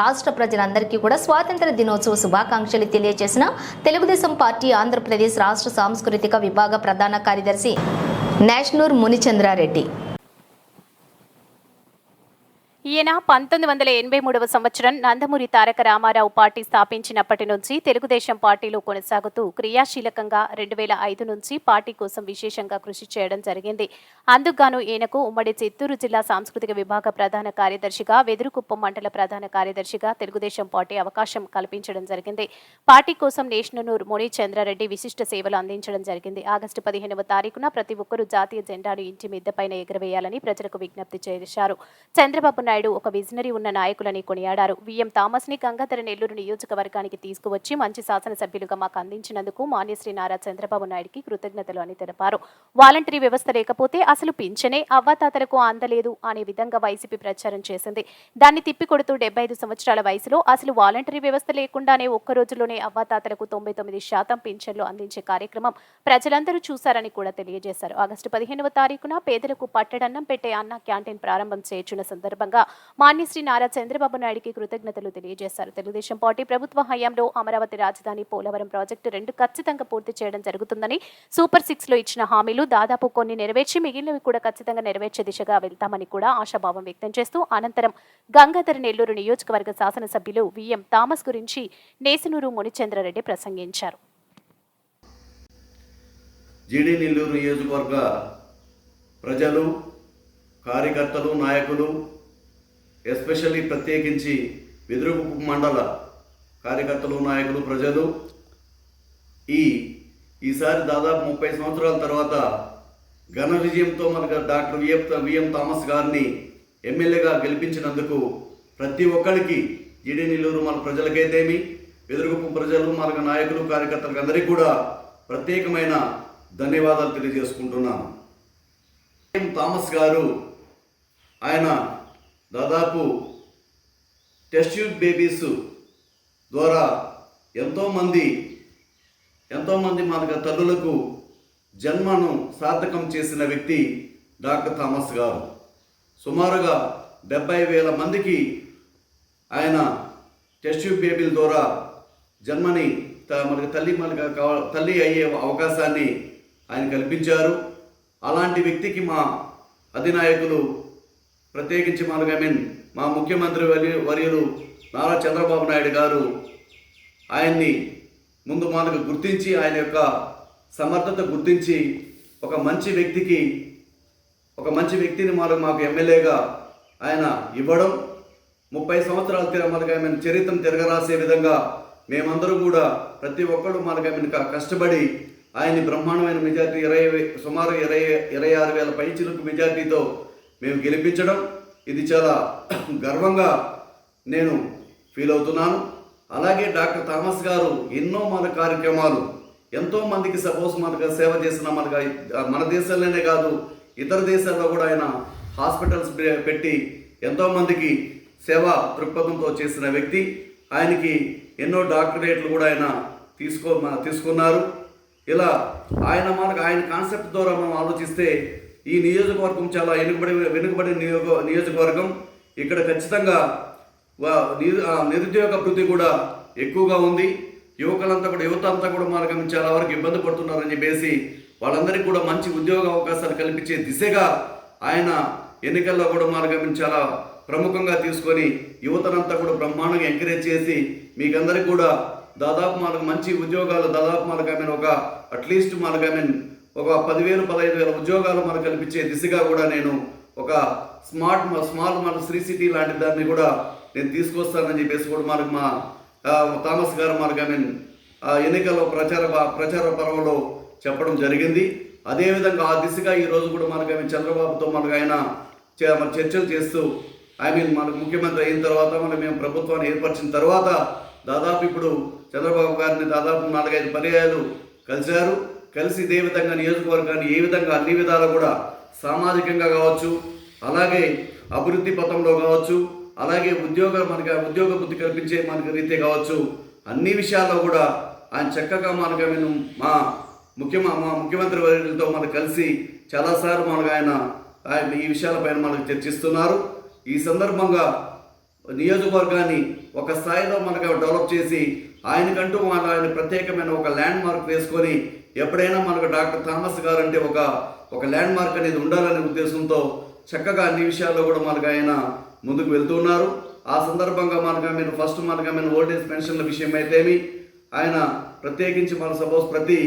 రాష్ట్ర ప్రజలందరికీ కూడా స్వాతంత్ర దినోత్సవ శుభాకాంక్షలు తెలియజేసిన తెలుగుదేశం పార్టీ ఆంధ్రప్రదేశ్ రాష్ట్ర సాంస్కృతిక విభాగ ప్రధాన కార్యదర్శి నేషనూర్ మునిచంద్రారెడ్డి. ఈయన పంతొమ్మిది వందల ఎనభై మూడవ సంవత్సరం నందమూరి తారక రామారావు పార్టీ స్థాపించినప్పటి నుంచి తెలుగుదేశం పార్టీలో కొనసాగుతూ క్రియాశీలకంగా రెండు వేల ఐదు నుంచి పార్టీ కోసం విశేషంగా కృషి చేయడం జరిగింది. అందుకుగాను ఈయనకు ఉమ్మడి చిత్తూరు జిల్లా సాంస్కృతిక విభాగ ప్రధాన కార్యదర్శిగా వెదురుకుప్పం మండల ప్రధాన కార్యదర్శిగా తెలుగుదేశం పార్టీ అవకాశం కల్పించడం జరిగింది. పార్టీ కోసం నేషననూర్ ముని చంద్రారెడ్డి విశిష్ట సేవలు అందించడం జరిగింది. ఆగస్టు పదిహేనవ తారీఖున ప్రతి ఒక్కరూ జాతీయ జెండాను ఇంటి మిద్దెపైన ఎగురవేయాలని ప్రజలకు విజ్ఞప్తి చేశారు. చంద్రబాబు నాయుడు ఒక విజనరీ ఉన్న నాయకులని కొనియాడారు. విఎం థామస్ని గంగాధర నెల్లూరు నియోజకవర్గానికి తీసుకువచ్చి మంచి శాసనసభ్యులుగా మాకు అందించినందుకు మాన్యశ్రీ నారా చంద్రబాబు నాయుడికి కృతజ్ఞతలు అని తెలిపారు. వాలంటరీ వ్యవస్థ లేకపోతే అసలు పింఛనే అవ్వాతాతలకు అందలేదు అనే విధంగా వైసీపీ ప్రచారం చేసింది. దాన్ని తిప్పికొడుతూ డెబ్బై ఐదు సంవత్సరాల వయసులో అసలు వాలంటరీ వ్యవస్థ లేకుండానే ఒక్క రోజులోనే అవ్వాతాతలకు తొంభై తొమ్మిది శాతం పింఛన్లు అందించే కార్యక్రమం ప్రజలందరూ చూశారని కూడా తెలియజేశారు. ఆగస్టు పదిహేనవ తారీఖున పేదలకు పట్టడన్నం పెట్టే అన్న క్యాంటీన్ ప్రారంభం చేర్చిన సందర్భంగా మాన్యశ్రీ నారా చంద్రబాబు నాయుడికి కృతజ్ఞతలు తెలియజేశారు. తెలుగుదేశం పార్టీ ప్రభుత్వ హయాంలో అమరావతి రాజధాని పోలవరం ప్రాజెక్టు రెండు ఖచ్చితంగా పూర్తి చేయడం జరుగుతుందని సూపర్ సిక్స్లో ఇచ్చిన హామీలు దాదాపు కొన్ని నెరవేర్చి మిగిలినవి కూడా ఖచ్చితంగా నెరవేర్చే దిశగా వెళ్తామని కూడా ఆశాభావం వ్యక్తం చేస్తూ అనంతరం గంగాధర నెల్లూరు నియోజకవర్గ శాసనసభ్యులు విఎం థామస్ గురించి నేసనూరు మునిచంద్రారెడ్డి ప్రసంగించారు. జీడీ నెల్లూరు నియోజకవర్గ ప్రజలు కార్యకర్తలు నాయకులు ఎస్పెషల్లీ ప్రత్యేకించి వెదురుపు మండల కార్యకర్తలు నాయకులు ప్రజలు. ఈ ఈసారి దాదాపు ముప్పై సంవత్సరాల తర్వాత ఘన విజయంతో మనకు డాక్టర్ విఎం విఎం థామస్ గారిని ఎమ్మెల్యేగా గెలిపించినందుకు ప్రతి ఒక్కరికి జీడి నెల్లూరు మన ప్రజలకైతేమి వెదురుగుప్పు ప్రజలు మనకు నాయకులు కార్యకర్తలకు అందరికీ కూడా ప్రత్యేకమైన ధన్యవాదాలు తెలియజేసుకుంటున్నాను. విఎం థామస్ గారు ఆయన దాదాపు టెస్ట్ ట్యూబ్ బేబీస్ ద్వారా ఎంతోమంది ఎంతోమంది మనకు తల్లులకు జన్మను సార్థకం చేసిన వ్యక్తి డాక్టర్ థామస్ గారు. సుమారుగా డెబ్బై వేల మందికి ఆయన టెస్ట్ ట్యూబ్ బేబీల ద్వారా జన్మని త- మనకి తల్లి మనకు కావ- తల్లి అయ్యే అవకాశాన్ని ఆయన కల్పించారు. అలాంటి వ్యక్తికి మా అధినాయకులు ప్రత్యేకించి మనకు ఐ మీన్ మా ముఖ్యమంత్రి వర్యు వర్యులు నారా చంద్రబాబు నాయుడు గారు ఆయన్ని ముందు మనకు గుర్తించి ఆయన యొక్క సమర్థత గుర్తించి ఒక మంచి వ్యక్తికి ఒక మంచి వ్యక్తిని మనకు మాకు ఎమ్మెల్యేగా ఆయన ఇవ్వడం ముప్పై సంవత్సరాల తీర మనకు ఆయన చరిత్రను తిరగరాసే విధంగా మేమందరూ కూడా ప్రతి ఒక్కరు మనకు ఆయన కష్టపడి ఆయన్ని బ్రహ్మాండమైన మెజార్టీ ఇరవై సుమారు ఇరవై ఇరవై ఆరు వేల పైచిలకు మెజార్టీతో మేము గెలిపించడం. ఇది చాలా గర్వంగా నేను ఫీల్ అవుతున్నాను. అలాగే డాక్టర్ థామస్ గారు ఎన్నో మన కార్యక్రమాలు ఎంతో మందికి సపోజ్ మనకు సేవ చేసిన మనకు మన దేశంలోనే కాదు ఇతర దేశాల్లో కూడా ఆయన హాస్పిటల్స్ పెట్టి ఎంతో మందికి సేవ దృక్పథంతో చేసిన వ్యక్తి. ఆయనకి ఎన్నో డాక్టరేట్లు కూడా ఆయన తీసుకో మ- తీసుకున్నారు. ఇలా ఆయన మనకు ఆయన కాన్సెప్ట్ ద్వారా మనం ఆలోచిస్తే ఈ నియోజకవర్గం చాలా వెనుకబడి వెనుకబడిన నియోగ నియోజకవర్గం. ఇక్కడ ఖచ్చితంగా నిరుద్యోగ వృద్ధి కూడా ఎక్కువగా ఉంది. యువకులంతా కూడా యువత అంతా కూడా మనకు చాలా వరకు ఇబ్బంది పడుతున్నారని చెప్పేసి వాళ్ళందరికీ కూడా మంచి ఉద్యోగ అవకాశాలు కల్పించే దిశగా ఆయన ఎన్నికల్లో కూడా మార్గం చాలా ప్రముఖంగా తీసుకొని యువతనంతా కూడా బ్రహ్మాండంగా ఎంకరేజ్ చేసి మీకందరికీ కూడా దాదాపు మనకు మంచి ఉద్యోగాలు దాదాపు మనకు ఐ మీన్ ఒక అట్లీస్ట్ మనకు ఐ మీన్ ఒక పదివేలు పదహైదు వేల ఉద్యోగాలు మనకు కల్పించే దిశగా కూడా నేను ఒక స్మార్ట్ స్మాల్ మన శ్రీ సిటీ లాంటి దాన్ని కూడా నేను తీసుకొస్తానని చెప్పేసి కూడా మనకు మా థామస్ గారు మనకు ఐ మీన్ ఆ ఎన్నికల్లో ప్రచార ప్రచార పర్వంలో చెప్పడం జరిగింది. అదేవిధంగా ఆ దిశగా ఈ రోజు కూడా మనకు ఐ మీన్ చంద్రబాబుతో మనకు ఆయన మన చర్చలు చేస్తూ ఐ మీన్ మనకు ముఖ్యమంత్రి అయిన తర్వాత మనం మేము ప్రభుత్వాన్ని ఏర్పరిచిన తర్వాత దాదాపు ఇప్పుడు చంద్రబాబు గారిని దాదాపు నాలుగైదు పర్యాయాలు కలిశారు. కలిసి ఇదే విధంగా నియోజకవర్గాన్ని ఏ విధంగా అన్ని విధాలు కూడా సామాజికంగా కావచ్చు అలాగే అభివృద్ధి పథంలో కావచ్చు అలాగే ఉద్యోగ మనకి ఉద్యోగ బుద్ధి కల్పించే మనకి రీతి కావచ్చు అన్ని విషయాల్లో కూడా ఆయన చక్కగా మనకు మేము మా ముఖ్యమ మా ముఖ్యమంత్రి వర్యులతో మనకు కలిసి చాలాసార్లు మనకు ఆయన ఆయన ఈ విషయాలపైన మనకు చర్చిస్తున్నారు. ఈ సందర్భంగా నియోజకవర్గాన్ని ఒక స్థాయిలో మనకు డెవలప్ చేసి ఆయనకంటూ మన ఆయన ప్రత్యేకమైన ఒక ల్యాండ్ మార్క్ వేసుకొని ఎప్పుడైనా మనకు డాక్టర్ థామస్ గారు అంటే ఒక ఒక ల్యాండ్ మార్క్ అనేది ఉండాలనే ఉద్దేశంతో చక్కగా అన్ని విషయాల్లో కూడా మనకు ఆయన ముందుకు వెళ్తున్నారు ఆ సందర్భంగా మనకు ఆమెను ఫస్ట్ మనకు ఆమెను ఓల్డేజ్ పెన్షన్ల విషయం అయితేమి ఆయన ప్రత్యేకించి మన సపోజ్ ప్రతి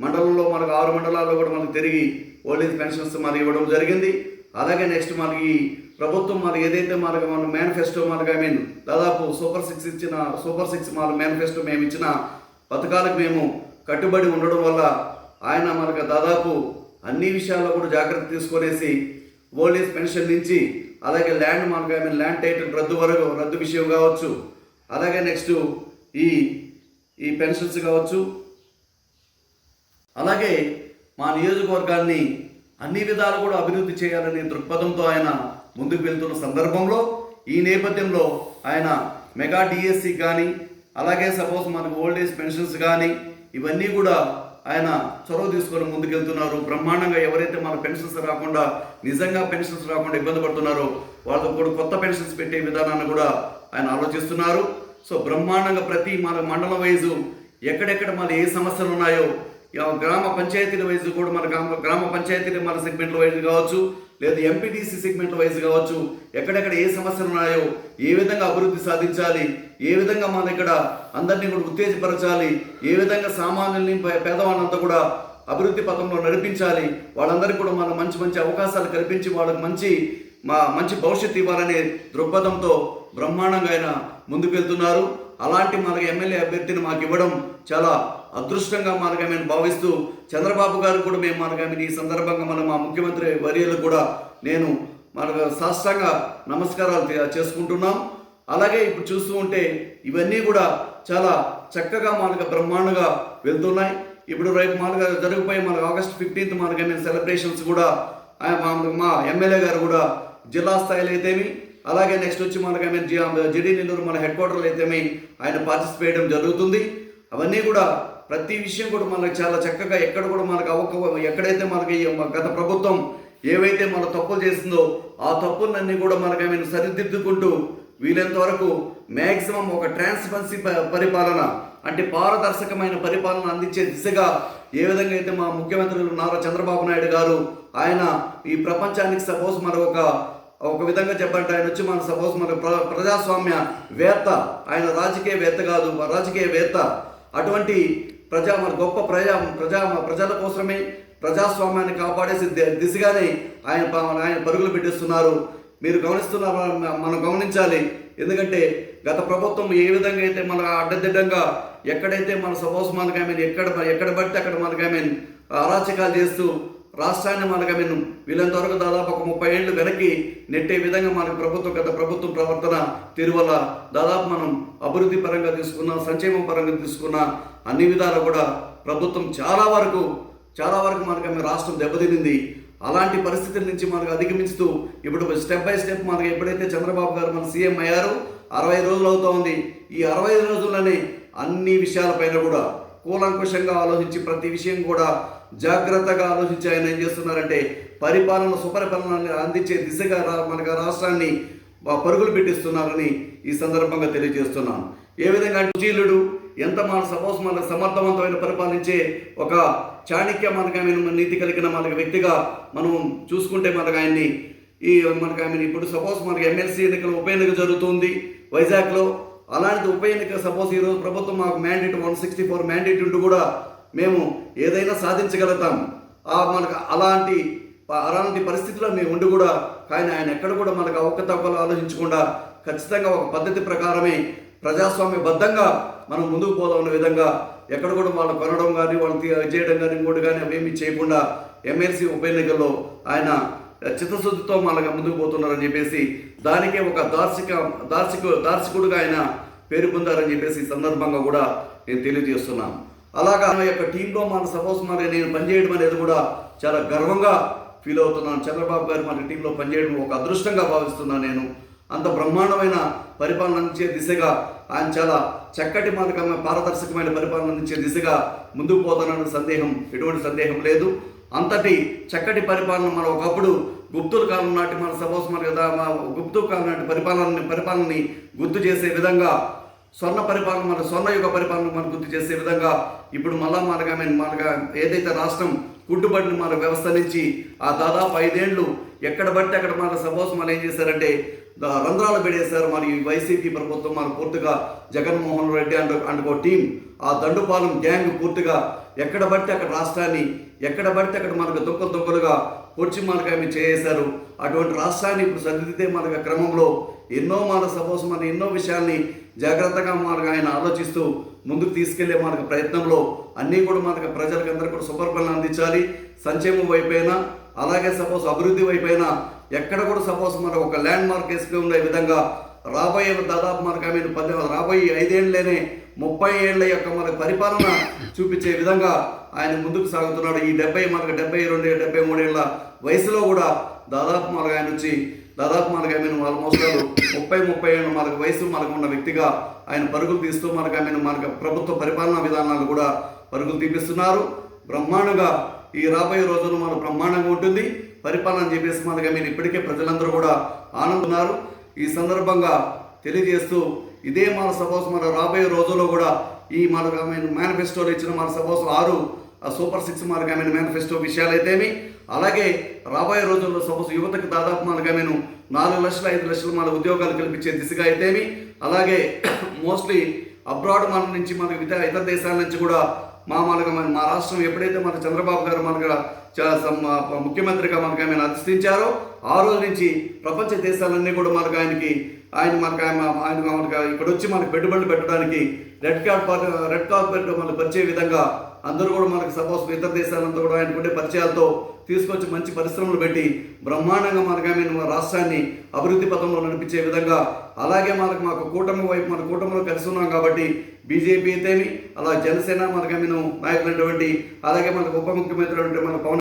మండలంలో మనకు ఆరు మండలాల్లో కూడా మనకు తిరిగి ఓల్డేజ్ పెన్షన్స్ మనకి ఇవ్వడం జరిగింది. అలాగే నెక్స్ట్ మనకి ప్రభుత్వం మనకి ఏదైతే మనకు మన మేనిఫెస్టో మనకు ఐ మీన్ దాదాపు సూపర్ సిక్స్ ఇచ్చిన సూపర్ సిక్స్ మన మేనిఫెస్టో మేము ఇచ్చిన పథకాలకు మేము కట్టుబడి ఉండడం వల్ల ఆయన మనకు దాదాపు అన్ని విషయాల్లో కూడా జాగ్రత్త తీసుకొనేసి ఓల్డ్ ఏజ్ పెన్షన్ నుంచి అలాగే ల్యాండ్ మనకు ఐ మీన్ ల్యాండ్ టైటిల్ రద్దు వరకు రద్దు విషయం కావచ్చు అలాగే నెక్స్ట్ ఈ ఈ పెన్షన్స్ కావచ్చు. అలాగే మా నియోజకవర్గాన్ని అన్ని విధాలు కూడా అభివృద్ధి చేయాలనే దృక్పథంతో ఆయన ముందుకు వెళ్తున్న సందర్భంలో ఈ నేపథ్యంలో ఆయన మెగా డిఎస్సి కానీ అలాగే సపోజ్ మనకు ఓల్డ్ ఏజ్ పెన్షన్స్ కానీ ఇవన్నీ కూడా ఆయన చొరవ తీసుకొని ముందుకెళ్తున్నారు. బ్రహ్మాండంగా ఎవరైతే మన పెన్షన్స్ రాకుండా నిజంగా పెన్షన్స్ రాకుండా ఇబ్బంది పడుతున్నారో వాళ్ళకు కూడా కొత్త పెన్షన్స్ పెట్టే విధానాన్ని కూడా ఆయన ఆలోచిస్తున్నారు. సో బ్రహ్మాండంగా ప్రతి మన మండల వైజు ఎక్కడెక్కడ మన ఏ సమస్యలు ఉన్నాయో గ్రామ పంచాయతీల వైజ్ కూడా మన గ్రామ గ్రామ పంచాయతీల మన సెగ్మెంట్ల వైజ్ కావచ్చు లేదా ఎంపీటీసీ సెగ్మెంట్ల వైజ్ కావచ్చు ఎక్కడెక్కడ ఏ సమస్యలు ఉన్నాయో ఏ విధంగా అభివృద్ధి సాధించాలి ఏ విధంగా మన ఇక్కడ అందరినీ కూడా ఉత్తేజపరచాలి ఏ విధంగా సామాన్యుల్ని పేదవాళ్ళంతా కూడా అభివృద్ధి పథంలో నడిపించాలి వాళ్ళందరికీ కూడా మన మంచి మంచి అవకాశాలు కల్పించి వాళ్ళకి మంచి మా మంచి భవిష్యత్తు ఇవ్వాలనే దృక్పథంతో బ్రహ్మాండంగా ఆయన ముందుకెళ్తున్నారు. అలాంటి మనకి ఎమ్మెల్యే అభ్యర్థిని మాకు ఇవ్వడం చాలా అదృష్టంగా మనకి మేము భావిస్తూ చంద్రబాబు గారు కూడా మేము మనకి ఈ సందర్భంగా మన మా ముఖ్యమంత్రి వర్యులు కూడా నేను మనకు సాష్టంగా నమస్కారాలు చేసుకుంటున్నాం. అలాగే ఇప్పుడు చూస్తూ ఉంటే ఇవన్నీ కూడా చాలా చక్కగా మనకు బ్రహ్మాండంగా వెళ్తున్నాయి. ఇప్పుడు రేపు మనకు జరిగిపోయి మనకు ఆగస్ట్ ఫిఫ్టీన్త్ మనకి సెలబ్రేషన్స్ కూడా మా- మా ఎమ్మెల్యే గారు కూడా జిల్లా స్థాయిలో అయితేమి అలాగే నెక్స్ట్ వచ్చి మనకి ఐ మీన్ జిడి నెల్లూరు మన హెడ్ క్వార్టర్లో అయితేమి ఆయన పార్టిసిపేట్ చేయడం జరుగుతుంది. అవన్నీ కూడా ప్రతి విషయం కూడా మనకు చాలా చక్కగా ఎక్కడ కూడా మనకు అవక ఎక్కడైతే మనకి గత ప్రభుత్వం ఏవైతే మన తప్పులు చేసిందో ఆ తప్పులన్నీ కూడా మనకి ఐ మీన్ సరిదిద్దుకుంటూ వీలైనంత వరకు మ్యాక్సిమం ఒక ట్రాన్స్పరెన్సీ పరిపాలన అంటే పారదర్శకమైన పరిపాలన అందించే దిశగా ఏ విధంగా అయితే మా ముఖ్యమంత్రులు నారా చంద్రబాబు నాయుడు గారు ఆయన ఈ ప్రపంచానికి సపోజ్ మరొక ఒక విధంగా చెప్పంటే ఆయన వచ్చి మన సపోజ్ మన ప్ర ప్రజాస్వామ్య వేత్త. ఆయన రాజకీయ వేత్త కాదు రాజకీయ వేత్త అటువంటి ప్రజా మన గొప్ప ప్రజా ప్రజా ప్రజల కోసమే ప్రజాస్వామ్యాన్ని కాపాడేసి ది- దిశగానే ఆయన ఆయన పరుగులు పెట్టిస్తున్నారు. మీరు గమనిస్తున్నారు మనం- మనం గమనించాలి. ఎందుకంటే గత ప్రభుత్వం ఏ విధంగా అయితే మన అడ్డదిడ్డంగా ఎక్కడైతే మన సపోజ్ మనకి ఐ మీన్ ఎక్కడ ఎక్కడ పడితే అక్కడ మనకి ఐ మీన్ అరాచకాలు చేస్తూ రాష్ట్రాన్ని మనకు ఐ వీళ్ళంతవరకు దాదాపు ఒక ముప్పై ఏళ్ళు వెనక్కి నెట్టే విధంగా మనకు ప్రభుత్వం గత ప్రభుత్వం ప్రవర్తన తీరువల్ల దాదాపు మనం అభివృద్ధి పరంగా తీసుకున్న సంక్షేమ పరంగా తీసుకున్న అన్ని విధాలు కూడా ప్రభుత్వం చాలా వరకు చాలా వరకు మనకు ఆమె రాష్ట్రం దెబ్బతినింది. అలాంటి పరిస్థితుల నుంచి మనకు అధిగమిస్తూ ఇప్పుడు స్టెప్ బై స్టెప్ మనకు ఎప్పుడైతే చంద్రబాబు గారు మన సీఎం అయ్యారో అరవై రోజులు అవుతోంది ఈ అరవై రోజుల్లోనే అన్ని విషయాలపైన కూడా కూలంకుషంగా ఆలోచించి ప్రతి విషయం కూడా జాగ్రత్తగా ఆలోచించి ఆయన ఏం చేస్తున్నారంటే పరిపాలన సుపరిపాలన అందించే దిశగా మనకు రాష్ట్రాన్ని పరుగులు పెట్టిస్తున్నారని ఈ సందర్భంగా తెలియజేస్తున్నాను. ఏ విధంగా అంటే ఎంత మన సపోజ్ మన సమర్థవంతమైన పరిపాలించే ఒక చాణక్య మనకు నీతి కలిగిన మనకు వ్యక్తిగా మనం చూసుకుంటే మనకు ఆయన్ని ఈ మనకు ఆయన ఇప్పుడు సపోజ్ మనకి ఎమ్మెల్సీ ఎన్నికల ఉప ఎన్నిక జరుగుతుంది వైజాగ్లో. అలాంటి ఉప ఎన్నిక సపోజ్ ఈరోజు ప్రభుత్వం మాకు mandate one sixty four mandate ఉంటూ కూడా మేము ఏదైనా సాధించగలుగుతాం. ఆ మనకు అలాంటి అలాంటి పరిస్థితిలో మేము ఉండి కూడా కానీ ఆయన ఎక్కడ కూడా మనకు అవకతవకలు ఆలోచించకుండా ఖచ్చితంగా ఒక పద్ధతి ప్రకారమే ప్రజాస్వామ్యబద్ధంగా మనం ముందుకు పోదామన్న విధంగా ఎక్కడ కూడా వాళ్ళు కొనడం కానీ వాళ్ళు చేయడం కానీ ఇంకోటి కానీ అవేమీ చేయకుండా ఎమ్మెల్సీ ఉప ఎన్నికల్లో ఆయన చిత్తశుద్ధితో మనకు ముందుకు పోతున్నారని చెప్పేసి దానికే ఒక దార్శిక దార్శిక దార్శికుడుగా ఆయన పేరు పొందారని చెప్పేసి ఈ సందర్భంగా కూడా నేను తెలియజేస్తున్నాను. అలాగా నా యొక్క టీంలో మన సపోజ్ మరి నేను పనిచేయడం అనేది కూడా చాలా గర్వంగా ఫీల్ అవుతున్నాను. చంద్రబాబు గారు మన టీంలో పనిచేయడం ఒక అదృష్టంగా భావిస్తున్నాను నేను. అంత బ్రహ్మాండమైన పరిపాలన అందించే దిశగా ఆయన చాలా చక్కటి మనకమైన పారదర్శకమైన పరిపాలన అందించే దిశగా ముందుకు పోతానన్న సందేహం ఎటువంటి సందేహం లేదు. అంతటి చక్కటి పరిపాలన మనం ఒకప్పుడు గుప్తుల కాలం నాటి మన సపోజ్ మన కదా మా గుప్తుల కాలం నాటి పరిపాలన పరిపాలనని గుర్తు చేసే విధంగా స్వర్ణ పరిపాలన మన స్వర్ణ యుగ పరిపాలన మనం గుర్తు చేసే విధంగా ఇప్పుడు మళ్ళా మనగా మనగా ఏదైతే రాష్ట్రం కుట్టుబడిన మన వ్యవస్థ నుంచి ఆ దాదాపు ఐదేళ్ళు ఎక్కడ పడితే అక్కడ మన సపోజ్ మనం ఏం చేశారంటే రంధ్రాలు పెడేశారు మరి వైసీపీ ప్రభుత్వం మన పూర్తిగా జగన్మోహన్ రెడ్డి అండ్ అండ్ ఒక టీం ఆ దండుపాలెం గ్యాంగ్ పూర్తిగా ఎక్కడ పడితే అక్కడ రాష్ట్రాన్ని ఎక్కడ పడితే అక్కడ మనకు దుఃఖ దుక్కలుగా పొడిచి మనకు ఆమె చేసేశారు. అటువంటి రాష్ట్రాన్ని ఇప్పుడు సరిదిద్దే మనకు క్రమంలో ఎన్నో మన సపోజ్ మన ఎన్నో విషయాల్ని జాగ్రత్తగా మనకు ఆయన ఆలోచిస్తూ ముందుకు తీసుకెళ్ళే మనకు ప్రయత్నంలో అన్నీ కూడా మనకు ప్రజలకు అందరూ కూడా సుపరిపాలన అందించాలి. సంక్షేమం వైపైనా అలాగే సపోజ్ అభివృద్ధి వైపైనా ఎక్కడ కూడా సపోజ్ మనకు ఒక ల్యాండ్ మార్క్ వేసుకుని ఉండే విధంగా రాబోయే దాదాపు మనకు ఆమె పది రాబోయే ఐదేళ్ళనే ముప్పై ఏళ్ళ యొక్క మనకు పరిపాలన చూపించే విధంగా ఆయన ముందుకు సాగుతున్నాడు. ఈ డెబ్బై మనకు డెబ్బై రెండు డెబ్బై మూడేళ్ళ వయసులో కూడా దాదాపు మనకు ఆయన వచ్చి దాదాపు మనకు ఆమె ఆల్మోస్ట్ ముప్పై ముప్పై ఏళ్ళు మనకు వయసు మనకు ఉన్న వ్యక్తిగా ఆయన పరుగులు తీస్తూ మనకు ఆమె మనకు ప్రభుత్వ పరిపాలనా విధానాలు కూడా పరుగులు తీపిస్తున్నారు. బ్రహ్మాండంగా ఈ రాబోయే రోజుల్లో మనకు బ్రహ్మాండంగా ఉంటుంది. పరిపాలన చెప్పేసి మనకి మీరు ఇప్పటికే ప్రజలందరూ కూడా ఆనందున్నారు ఈ సందర్భంగా తెలియజేస్తూ ఇదే మన సపోజ్ మన రాబోయే రోజుల్లో కూడా ఈ మనకు మేనిఫెస్టోలో ఇచ్చిన మన సపోజ్ ఆరు సూపర్ సిక్స్ మార్గమైన ఆమె మేనిఫెస్టో విషయాలైతేమి అలాగే రాబోయే రోజుల్లో సపోజ్ యువతకు దాదాపు మార్గమైన నాలుగు లక్షల ఐదు లక్షలు మన ఉద్యోగాలు కల్పించే దిశగా అయితేమి అలాగే మోస్ట్లీ అబ్రాడ్ మన నుంచి మనకు ఇతర ఇతర దేశాల నుంచి కూడా మా మనకు మన మా రాష్ట్రం ఎప్పుడైతే మన చంద్రబాబు గారు మనకు చ- ముఖ్యమంత్రిగా మనకు ఆయన అధిష్ఠించారో ఆ రోజు నుంచి ప్రపంచ దేశాలన్నీ కూడా మనకు ఆయనకి ఆయన మనకు ఆయన ఆయన మనకు ఇక్కడ వచ్చి మనకు పెట్టుబడులు పెట్టడానికి రెడ్ కార్డ్ రెడ్ కార్పెట్ మనకు వచ్చే విధంగా అందరూ కూడా మనకు సపోజ్ ఇతర దేశాలంతా కూడా ఆయన ఉండే పరిచయాలతో తీసుకొచ్చి మంచి పరిశ్రమలు పెట్టి బ్రహ్మాండంగా మనకు ఆమె మన రాష్ట్రాన్ని అభివృద్ధి పథంలో నడిపించే విధంగా అలాగే మనకు మాకు కూటమి వైపు మన కూటమిలో కలిసి ఉన్నాం కాబట్టి బీజేపీ అయితేమి అలా జనసేన మనకు ఆమెను నాయకులైనటువంటి అలాగే మనకు ఉప ముఖ్యమంత్రి మన పవన్